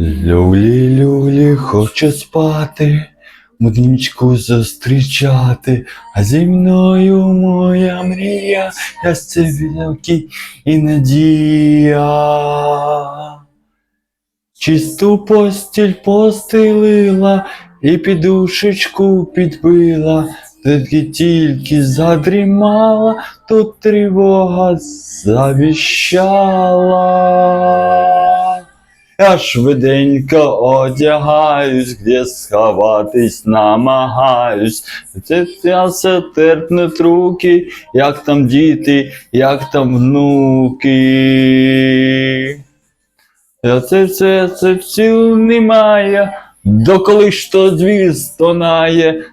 Люлі, люлі, хочу спати, муднічку зустрічати, а зі мною моя мрія, я сцевілки і надія. Чисту постіль постелила і підушечку підбила, тільки тільки задрімала, тут тривога завіщала. Я швиденько одягаюсь, где сховатись намагаюсь. Це я все терпнуть руки, як там діти, як там внуки. Я це все це сил немає, доколи ж то стонає.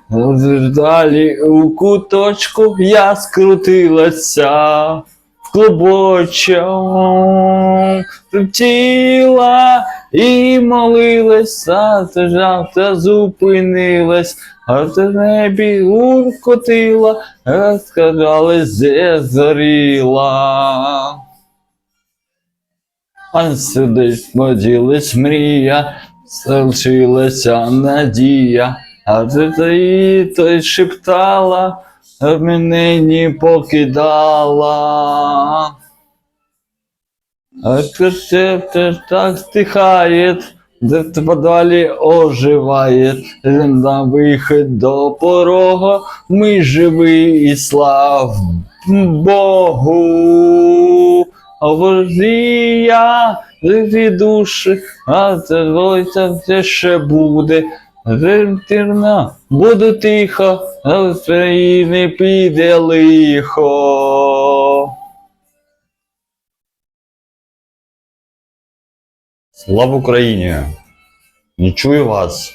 Далі у куточку я скрутилася в тіла і молилася, та жавта зупинилась, а в небі уркотила, а сказали, де зоріла. А сюди поділись мрія, залишилася надія, а ти тоді той шептала, а мене не покидала. А сердце так стихает, да в подвале оживает, на выход до порога, мы живы и слав Богу. А возлі я, дві душі, а це двоїться все ще буде. Вірна, буду тихо, а з країни піде лихо. Слава Україні! Не чую вас.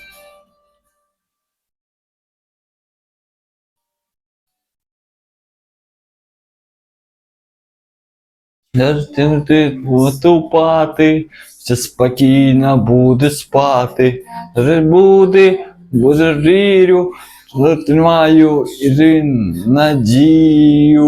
Ти, ти виступати, все спокійно буде спати. Буде, буде вірю, тримаю і надію.